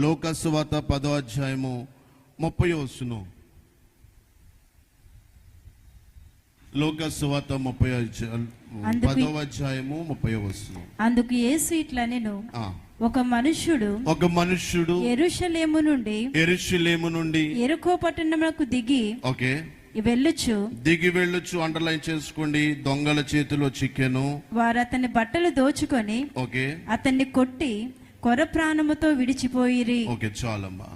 లోకస్వాత పదో అధ్యాయము ముప్పై వస్తును లోకస్వాత ముప్పై పదో అధ్యాయము ముప్పై వస్తును అందుకు యేసు ఇట్లా నేను ఒక మనుష్యుడు ఒక మనుష్యుడు ఎరుషలేము నుండి ఎరుషులేము నుండి ఎరుకో పట్టణమునకు దిగి ఓకే. వెళ్ళుచు దిగి వెళ్ళొచ్చు అండర్లైన్ చేసుకోండి. దొంగల చేతిలో చిక్కెను. వారు అతని బట్టలు దోచుకొని ఓకే. అతన్ని కొట్టి కొర ప్రాణముతో విడిచిపోయిరి. ఓకే చాలమ్మా.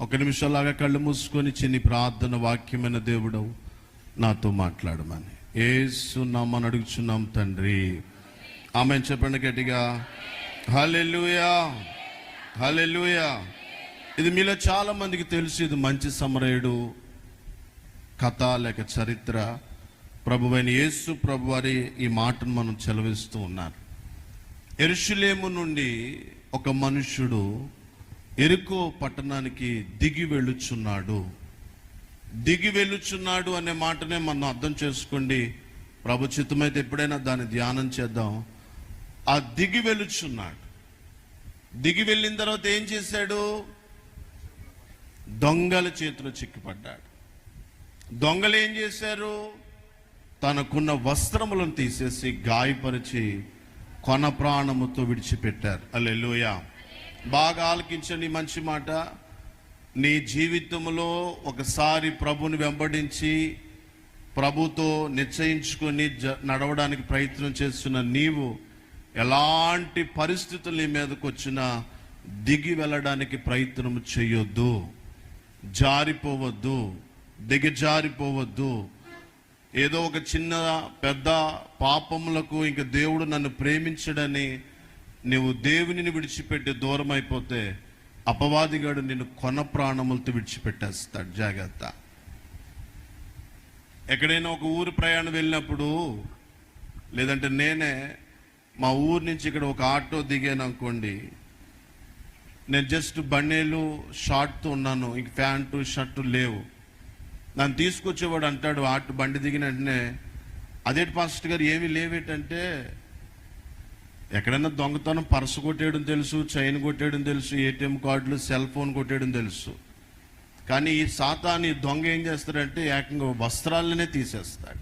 ఒక నిమిషంలాగా కళ్ళు మూసుకొని చిన్ని ప్రార్థన వాక్యమైన దేవుడు నాతో మాట్లాడమని. ఏసు నామని అడుగుచున్నాం తండ్రి. ఆమె చెప్పండి గట్టిగా. హలెలుయా హలెలుయా ఇది మీలో చాలా మందికి తెలుసు ఇది మంచి సమరయుడు కథ లేక చరిత్ర. ప్రభువైన యేసు ప్రభు వారి ఈ మాటను మనం చెలవిస్తూ ఉన్నారు ఎరుషులేము నుండి ఒక మనుష్యుడు ఎరుకో పట్టణానికి దిగి వెళ్ళుచున్నాడు. దిగి వెళ్ళుచున్నాడు అనే మాటనే మనం అర్థం చేసుకోండి. ప్రభుచితమైతే ఎప్పుడైనా దాన్ని ధ్యానం చేద్దాం. ఆ దిగి వెళ్ళుచున్నాడు. దిగి వెళ్ళిన తర్వాత ఏం చేశాడు? దొంగల చేతిలో చిక్కిపడ్డాడు. దొంగలు ఏం చేశారు? తనకున్న వస్త్రములను తీసేసి గాయపరిచి కొన ప్రాణముతో విడిచిపెట్టారు. అల్లెలుయ బాగా ఆలకించండి మంచి మాట. నీ జీవితంలో ఒకసారి ప్రభుని వెంబడించి ప్రభుతో నిశ్చయించుకొని జ- నడవడానికి ప్రయత్నం చేస్తున్న నీవు ఎలాంటి పరిస్థితులు నీ మీదకు వచ్చినా దిగి వెళ్ళడానికి ప్రయత్నం చేయొద్దు జారిపోవద్దు. దిగజారిపోవద్దు. ఏదో ఒక చిన్న పెద్ద పాపములకు ఇంక దేవుడు నన్ను ప్రేమించడని నువ్వు దేవునిని విడిచిపెట్టి దూరం అయిపోతే అపవాదిగాడు నిన్ను కొన ప్రాణములతో విడిచిపెట్టేస్తాడు. జాగ్రత్త. ఎక్కడైనా ఒక ఊరు ప్రయాణం వెళ్ళినప్పుడు లేదంటే నేనే మా ఊరు నుంచి ఇక్కడ ఒక ఆటో దిగాను అనుకోండి నేను జస్ట్ బండేలు షార్ట్తో ఉన్నాను ఇంక ప్యాంటు షర్టు లేవు. నన్ను తీసుకొచ్చేవాడు అంటాడు ఆటు బండి దిగిన వెంటనే అదేటి పాస్టర్ గారు ఏమీ లేవేటంటే ఎక్కడైనా దొంగతనం పర్సు కొట్టేయడం తెలుసు చైన్ కొట్టేయడం తెలుసు ఏటీఎం కార్డులు సెల్ ఫోన్ కొట్టేయడం తెలుసు. కానీ ఈ సాతాని దొంగ ఏం చేస్తాడంటే ఏకంగా వస్త్రాలనే తీసేస్తాడు.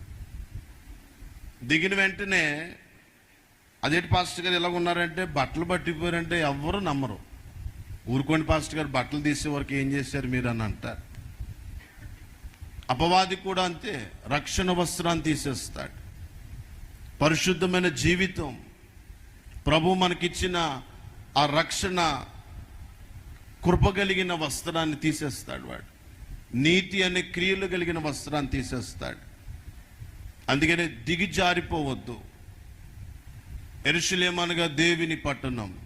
దిగిన వెంటనే అదేంటి పాస్టర్ గారు ఎలా ఉన్నారంటే బట్టలు పట్టిపోయారంటే ఎవ్వరు నమ్మరు. ఊరుకోండి పాస్టర్ గారు బట్టలు తీసే వరకు ఏం చేశారు మీరు అని అంటారు. అపవాది కూడా అంతే. రక్షణ వస్త్రాన్ని తీసేస్తాడు. పరిశుద్ధమైన జీవితం. ప్రభు మనకిచ్చిన ఆ రక్షణ కృప కలిగిన వస్త్రాన్ని తీసేస్తాడు వాడు. నీతి అనే క్రియలు కలిగిన వస్త్రాన్ని తీసేస్తాడు. అందుకనే దిగిజారిపోవద్దు ఎరుషులేమనగా దేవిని పట్టణం.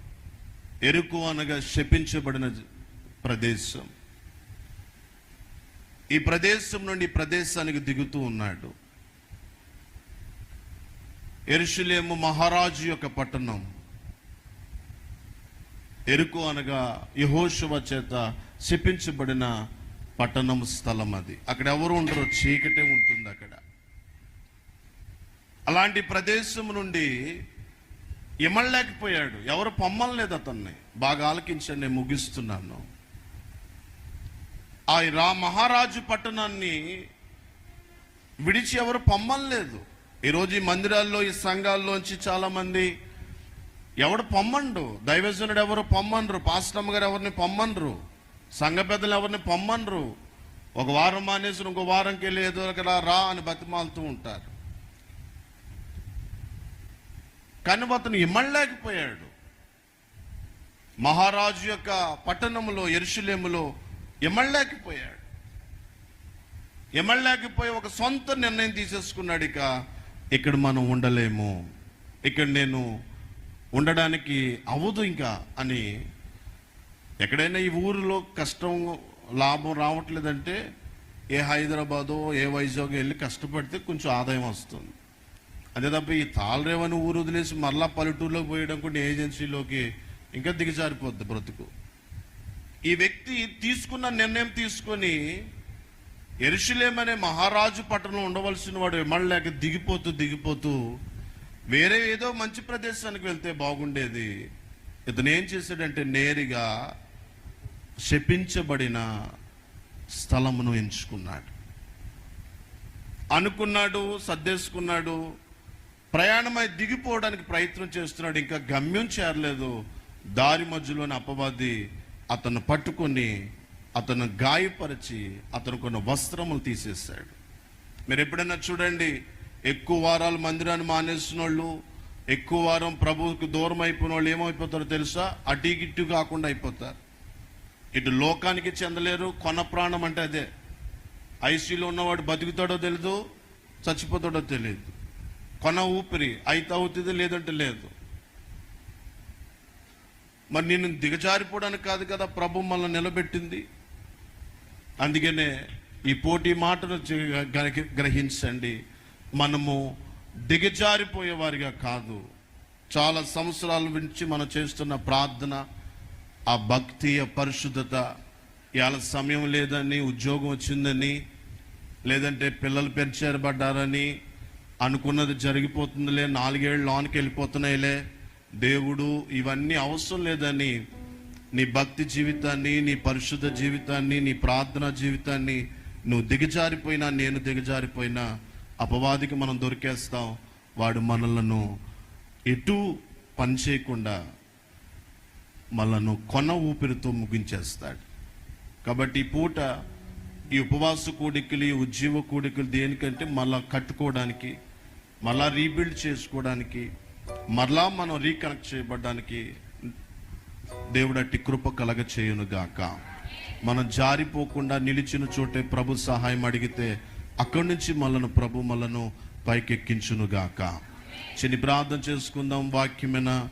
ఎరుకు అనగా శపించబడిన ప్రదేశం. ఈ ప్రదేశం నుండి ప్రదేశానికి దిగుతూ ఉన్నాడు. ఎరుషులేము మహారాజు యొక్క పట్టణం. ఎరుకు అనగా యహోశువ చేత శపించబడిన పట్టణం స్థలం అది. అక్కడ ఎవరు ఉండరు చీకటే ఉంటుంది అక్కడ. అలాంటి ప్రదేశం నుండి ఇమ్మలేకపోయాడు ఎవరు పొమ్మలేదు అతన్ని. బాగా ఆలకించండి ముగిస్తున్నాను. ఆ రా మహారాజు పట్టణాన్ని విడిచి ఎవరు పొమ్మలేదు. ఈరోజు ఈ మందిరాల్లో ఈ సంఘాల్లోంచి చాలామంది ఎవడు పొమ్మండు? దైవజనుడు ఎవరు పొమ్మనరు పాస్టమ్ గారు ఎవరిని పొమ్మనరు సంఘ పెద్దలు ఎవరిని పొమ్మనరు ఒక వారం మానేసి ఇంకో వారంకి వెళ్ళి ఏదో రా అని బతిమాలుతూ ఉంటారు. కానీ అతను ఇమ్మలేకపోయాడు మహారాజు యొక్క పట్టణములో ఎరుషులేములో ఇమ్మలేకపోయాడు ఇమ్మలేకపోయి ఒక సొంత నిర్ణయం తీసేసుకున్నాడు ఇక ఇక్కడ మనం ఉండలేము. ఇక్కడ నేను ఉండడానికి అవ్వదు ఇంకా అని. ఎక్కడైనా ఈ ఊరిలో కష్టం లాభం రావట్లేదంటే ఏ హైదరాబాదో ఏ వైజాగ్ వెళ్ళి కష్టపడితే కొంచెం ఆదాయం వస్తుంది. అదే తప్ప ఈ తాళరేవని ఊరు వదిలేసి మరలా పల్లెటూరులోకి పోయడం కూడా ఏజెన్సీలోకి ఇంకా దిగజారిపోద్ది బ్రతుకు. ఈ వ్యక్తి తీసుకున్న నిర్ణయం తీసుకొని ఎరుషులేమనే మహారాజు పట్టణంలో ఉండవలసిన వాడు ఎమ్మడలేక దిగిపోతూ దిగిపోతూ వేరే ఏదో మంచి ప్రదేశానికి వెళ్తే బాగుండేది. ఇతను ఏం చేశాడంటే నేరుగా శపించబడిన స్థలమును ఎంచుకున్నాడు. అనుకున్నాడు సర్దేసుకున్నాడు ప్రయాణమై దిగిపోవడానికి ప్రయత్నం చేస్తున్నాడు ఇంకా గమ్యం చేరలేదు. దారి మధ్యలోని అపవాది అతను పట్టుకొని అతను గాయపరిచి అతను కొన్ని వస్త్రములు తీసేశాడు. మీరు ఎప్పుడైనా చూడండి ఎక్కువ వారాలు మందిరాన్ని మానేసిన వాళ్ళు ఎక్కువ వారం ప్రభువుకు దూరం అయిపోయిన వాళ్ళు ఏమైపోతారో తెలుసా? అటు కాకుండా అయిపోతారు. ఇటు లోకానికి చెందలేరు కొన ప్రాణం అంటే అదే. ఐసీలో ఉన్నవాడు బతుకుతాడో తెలియదు చచ్చిపోతాడో తెలియదు కొన ఊపిరి అయితే అవుతుంది లేదంటే లేదు. మరి నేను దిగజారిపోవడానికి కాదు కదా ప్రభు మనల్ని నిలబెట్టింది. అందుకనే ఈ పోటీ మాటను గ్రహించండి. మనము దిగజారిపోయే వారిగా కాదు. చాలా సంవత్సరాల నుంచి మనం చేస్తున్న ప్రార్థన ఆ భక్తి ఆ పరిశుద్ధత ఇవాళ సమయం లేదని ఉద్యోగం వచ్చిందని లేదంటే పిల్లలు పెంచేరబడ్డారని అనుకున్నది జరిగిపోతుందిలే నాలుగేళ్ళు లోనికి వెళ్ళిపోతున్నాయిలే. దేవుడు ఇవన్నీ అవసరం లేదని నీ భక్తి జీవితాన్ని నీ పరిశుద్ధ జీవితాన్ని నీ ప్రార్థన జీవితాన్ని నువ్వు దిగజారిపోయినా నేను దిగజారిపోయినా అపవాదికి మనం దొరికేస్తాం. వాడు మనలను ఎటు పని చేయకుండా మనను కొన ఊపిరితో ముగించేస్తాడు. కాబట్టి ఈ పూట ఈ ఉపవాస కూడికలు ఈ ఉజ్జీవ కూడికలు దేనికంటే మళ్ళా కట్టుకోవడానికి మళ్ళా రీబిల్డ్ చేసుకోవడానికి మరలా మనం రీకనెక్ట్ చేయబడ్డానికి దేవుడు అట్టి కృప కలగ చేయును గాక. మనం జారిపోకుండా నిలిచిన చోటే ప్రభు సహాయం అడిగితే అక్కడి నుంచి మనను ప్రభు మనను పైకెక్కించును గాక. చిన్ని ప్రార్థన చేసుకుందాం వాక్యమైన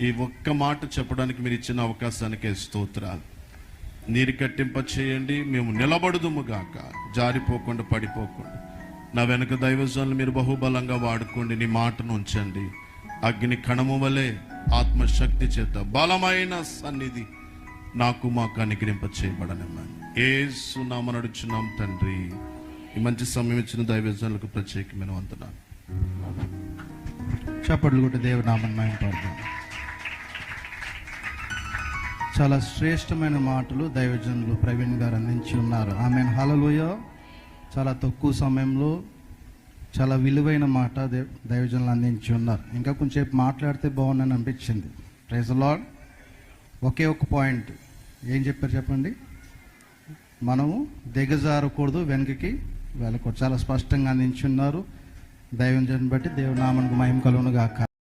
ఈ ఒక్క మాట చెప్పడానికి మీరు ఇచ్చిన అవకాశానికే స్తోత్రాలు. నీరు కట్టింప చేయండి మేము నిలబడుదుము గాక. జారిపోకుండా పడిపోకుండా. నా వెనక దైవజనులు మీరు బహుబలంగా వాడుకోండి నీ మాటను ఉంచండి. అగ్ని కణము వలె ఆత్మశక్తి చేత బలమైన సన్నిధి నాకు మాకు అనుగ్రహింప చేయబడనమ్మని ఏసు నామ నడుచున్నాం తండ్రి. ఈ మంచి సమయం ఇచ్చిన దైవజనులకు ప్రత్యేకమైన వందనాలు. చప్పట్లు కూడా దేవుడు మేము చాలా శ్రేష్టమైన మాటలు దైవజనులు ప్రవీణ్ గారు అందించి ఉన్నారు. ఆమె హలలోయ చాలా తక్కువ సమయంలో చాలా విలువైన మాట దైవజనులు అందించి ఉన్నారు. ఇంకా కొంచెంసేపు మాట్లాడితే బాగుందని అనిపించింది. ప్రైజ్ లాడ్ ఒకే ఒక పాయింట్. ఏం చెప్పారు చెప్పండి? మనము దిగజారకూడదు వెనకకి వెళ్ళకూడదు. చాలా స్పష్టంగా అందించి ఉన్నారు. దైవజన్ బట్టి దేవునామానికి మహిమ కలుగును గాక